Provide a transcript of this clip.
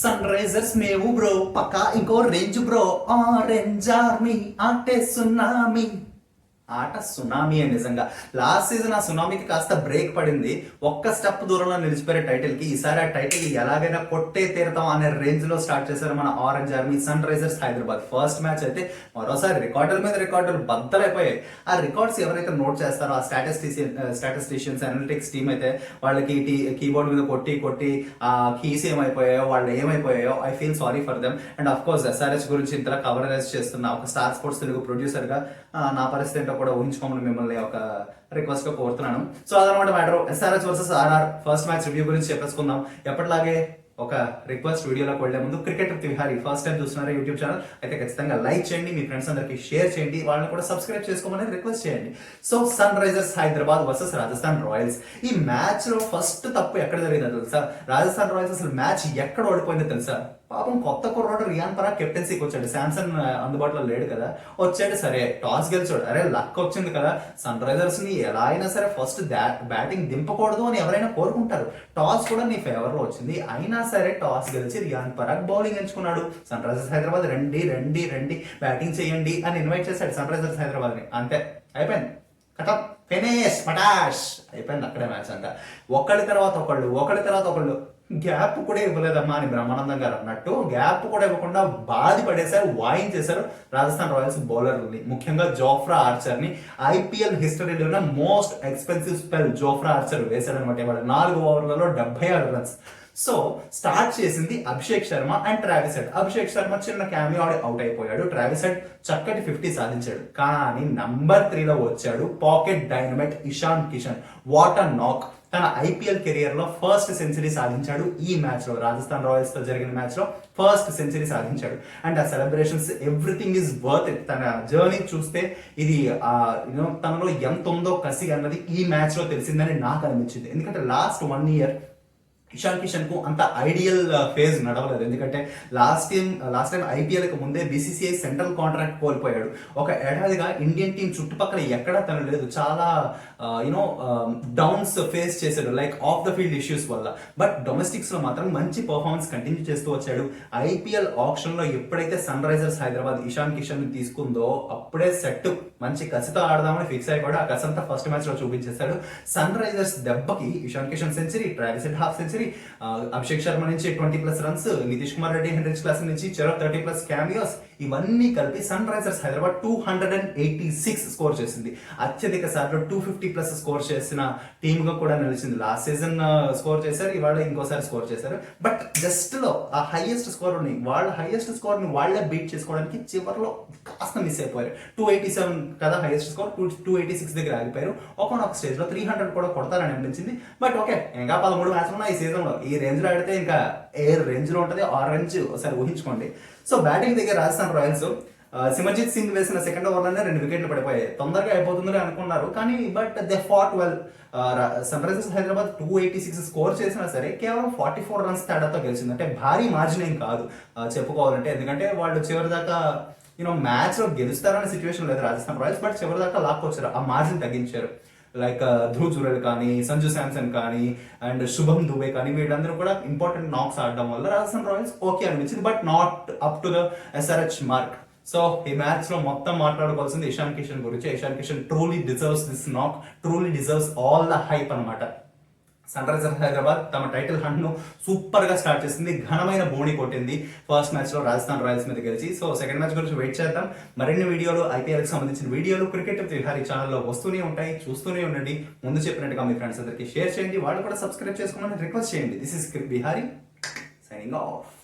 Sun Risers మేము bro పక్కా ఇంకో రేంజ్ బ్రో. ఆరెంజ్ ఆర్మీ ఆటే సున్నామీ ఆట సునామీ అని నిజంగా. లాస్ట్ సీజన్ ఆ సునామీకి కాస్త బ్రేక్ పడింది. ఒక్క స్టెప్ దూరంలో నిలిచిపోయే టైటిల్కి ఈసారి ఆ టైటిల్ ఎలాగైనా కొట్టే తీరతాం అనే రేంజ్లో స్టార్ట్ చేశారు మన orange army Sunrisers Hyderabad. First match అయితే మరోసారి రికార్డుల మీద రికార్డులు బద్దలైపోయాయి. ఆ రికార్డ్స్ ఎవరైతే నోట్ చేస్తారో ఆ స్టాటిస్టిషియన్ స్టాటిస్టిషియన్స్ అనలిటిక్స్ టీమ్ అయితే వాళ్ళకి టీ కీబోర్డ్ మీద కొట్టి కొట్టి ఆ కీస్ ఏమైపోయాయో వాళ్ళు ఏమైపోయాయో I feel sorry for them and of course SRS గురించి ఇంతలా కవరేజ్ చేస్తున్న ఒక స్టార్ స్పోర్ట్స్ తెలుగు ప్రొడ్యూసర్గా నా పరిస్థితి ఏంటో కూడా ఊహించుకోమని మిమ్మల్ని ఒక రిక్వెస్ట్గా కోరుతున్నాను. సో అదనమాట matter. SRS versus RR first match review గురించి చెప్పేసుకుందాం. ఎప్పటిలాగే ఒక రిక్వెస్ట్ వీడియోలోకి వెళ్ళే ముందు క్రికెట్ విత్ ఫస్ట్ టైం చూస్తున్నారు యూట్యూబ్ ఛానల్ అయితే ఖచ్చితంగా లైక్ చేయండి మీ ఫ్రెండ్స్ అందరికి షేర్ చేయండి వాళ్ళని కూడా సబ్స్క్రైబ్ చేసుకోమని రిక్వెస్ట్ చేయండి. So Sunrisers Hyderabad versus Rajasthan Royals ఈ మ్యాచ్లో ఫస్ట్ తప్పు ఎక్కడ జరిగిందో తెలుసా? రాజస్థాన్ రాయల్స్ అసలు మ్యాచ్ ఎక్కడ ఓడిపోయిందో తెలుసా? పాపం కొత్త కుర్రాడు రియాన్ పరా కెప్టెన్సీకి వచ్చాడు. శాంసన్ అందుబాటులో లేడు కదా. వచ్చాడు సరే. టాస్ గెలిచాడు. అరే లక్ వచ్చింది కదా. సన్ రైజర్స్ని ఎలా అయినా సరే ఫస్ట్ బ్యాటింగ్ దింపకూడదు అని ఎవరైనా కోరుకుంటారు. టాస్ కూడా నీ ఫేవర్లో వచ్చింది. అయినా సరే టాస్ గెలిచి రియాన్ పరాగ్ బౌలింగ్ ఎంచుకున్నాడు. సన్ రైజర్స్ హైదరాబాద్ రండి రండి రండి బ్యాటింగ్ చేయండి అని ఇన్వైట్ చేశాడు సన్ రైజర్స్ హైదరాబాద్ని అంతే. అయిపోయింది. కటప్ ఫినిష్. పటాష్. అయిపోయింది అక్కడే మ్యాచ్ అంతా. ఒకళ్ళ తర్వాత ఒకళ్ళు ఒకళ్ళ తర్వాత ఒకళ్ళు. గ్యాప్ కూడా ఇవ్వలేదమ్మా అని బ్రహ్మానందం గారు అన్నట్టు. గ్యాప్ కూడా ఇవ్వకుండా బాధి పడేశారు వాయించేశారు రాజస్థాన్ రాయల్స్ బౌలర్ని ముఖ్యంగా జోఫ్రా ఆర్చర్ని ఐపీఎల్ హిస్టరీలో ఉన్న most expensive spell Jofra Archer వేశాడు ఇవాళ. నాలుగు ఓవర్లలో డెబ్బై ఆరు రన్స్. సో స్టార్ట్ చేసింది Abhishek Sharma and Travis Head. Abhishek Sharma చిన్న క్యామియో ఆడి అవుట్ అయిపోయాడు. ట్రావిస్ హెడ్ చక్కటి ఫిఫ్టీ సాధించాడు. కానీ నంబర్ త్రీలో వచ్చాడు. Pocket dynamite Ishan Kishan. What a knock తన ఐపీఎల్ కెరియర్లో ఫస్ట్ సెంచరీ సాధించాడు. ఈ మ్యాచ్లో రాజస్థాన్ రాయల్స్తో జరిగిన మ్యాచ్లో ఫస్ట్ సెంచరీ సాధించాడు. అండ్ ఆ celebrations everything is worth it తన జర్నీ చూస్తే ఇది ఆ తనలో ఎంత ఉందో కసి అన్నది ఈ మ్యాచ్లో తెలిసిందని నాకు అనిపించింది. ఎందుకంటే లాస్ట్ వన్ ఇయర్ ఇషాన్ కిషన్కు అంత ఐడియల్ ఫేజ్ నడవలేదు. ఎందుకంటే లాస్ట్ టైం లాస్ట్ టైం ఐపీఎల్కి ముందే బీసీసీఐ సెంట్రల్ కాంట్రాక్ట్ కోల్పోయాడు. ఒక ఏడాదిగా ఇండియన్ టీం చుట్టుపక్కల ఎక్కడా తను లేదు. చాలా యూనో డౌన్స్ ఫేస్ చేశాడు. Like off the field issues వల్ల. బట్ డొమెస్టిక్స్లో మాత్రం మంచి పర్ఫార్మెన్స్ కంటిన్యూ చేస్తూ వచ్చాడు. ఐపీఎల్ ఆప్షన్లో ఎప్పుడైతే సన్ రైజర్స్ హైదరాబాద్ ఇషాన్ కిషన్ని తీసుకుందో అప్పుడే సెట్ మంచి కసితో ఆడదామని ఫిక్స్ అయిపోయాడు. ఆ కసంతా ఫస్ట్ మ్యాచ్లో చూపించేశాడు. సన్ రైజర్స్ దెబ్బకి Ishan Kishan century Travis half century Abhishek Sharma నుంచి twenty plus runs Nitish Kumar Reddy Heinrich Klaasen నుంచి చెరో థర్టీ ప్లస్ క్యామియోస్ ఇవన్నీ కలిపి Sunrisers Hyderabad two hundred and eighty six score చేసింది. అత్యధిక సార్లు టూ ఫిఫ్టీ ప్లస్ స్కోర్ చేసిన టీమ్గా కూడా నిలిచింది. లాస్ట్ సీజన్ స్కోర్ చేశారు ఇవాళ ఇంకోసారి స్కోర్ చేశారు. బట్ జస్ట్లో ఆ హైయెస్ట్ స్కోర్ ఉన్నాయి వాళ్ళ హైయెస్ట్ స్కోర్ని వాళ్ళే బీట్ చేసుకోవడానికి చివరిలో కాస్త మిస్ అయిపోయారు. టూ ఎయిటీ సెవెన్ కదా highest score two two eighty six దగ్గర ఆగిపోయారు. ఒక స్టేజ్లో త్రీ హండ్రెడ్ కూడా కొడతారని అనిపించింది. బట్ ఓకే ఇంకా పదమూడు మ్యాచ్లు ఉన్నాయి ఈ ఈ రేంజ్లో ఆడితే ఇంకా ఏ రేంజ్లో ఉంటుంది ఆ ఆరెంజ్ ఒకసారి ఊహించుకోండి. సో బ్యాటింగ్ దగ్గర రాజస్థాన్ రాయల్స్ సిమర్జిత్ సింగ్ వేసిన సెకండ్ ఓవర్లోనే రెండు వికెట్లు పడిపోయాయి. తొందరగా అయిపోతుందని అనుకున్నారు కానీ but they fought well Sunrisers Hyderabad two eighty six score చేసినా సరే కేవలం ఫార్టీ ఫోర్ రన్స్ తేడాతో గెలిచింది. అంటే భారీ మార్జిన్ ఏం కాదు చెప్పుకోవాలంటే. ఎందుకంటే వాళ్ళు చివరి దాకా యూనో మ్యాచ్లో గెలుస్తారనే సిచ్యువేషన్ లేదు రాజస్థాన్ రాయల్స్ బట్ చివరి దాకా లాక్కొచ్చారు. ఆ మార్జిన్ తగ్గించారు. లైక్ ధ్రువ్ జురల్ కానీ సంజు శాంసన్ కానీ అండ్ శుభం దుబే కానీ వీళ్ళందరూ కూడా ఇంపార్టెంట్ నాక్స్ ఆడడం వల్ల రాజస్థాన్ రాయల్స్ ఓకే అనిపించింది but not up to the SRH mark so ఈ మ్యాచ్లో మొత్తం మాట్లాడుకోవాల్సింది ఇషాన్ కిషన్ గురించి. Ishan Kishan truly deserves this knock truly deserves all the hype అన్నమాట. సన్ రైజర్స్ హైదరాబాద్ తమ టైటిల్ హంట్ను సూపర్గా స్టార్ట్ చేసింది. ఘనమైన బోణి కొట్టింది. ఫస్ట్ మ్యాచ్లో రాజస్థాన్ రాయల్స్ మీద గెలిచి. సో సెకండ్ మ్యాచ్ గురించి వెయిట్ చేద్దాం. మరిన్ని వీడియోలు ఐపీఎల్కి సంబంధించిన వీడియోలు క్రికెట్ విహారీ ఛానల్లో వస్తూనే ఉంటాయి. చూస్తూనే ఉండండి. ముందు చెప్పినట్టుగా మీ ఫ్రెండ్స్ అందరికీ షేర్ చేయండి. వాళ్ళు కూడా సబ్స్క్రైబ్ చేసుకోమని రిక్వెస్ట్ చేయండి. This is Bihari signing off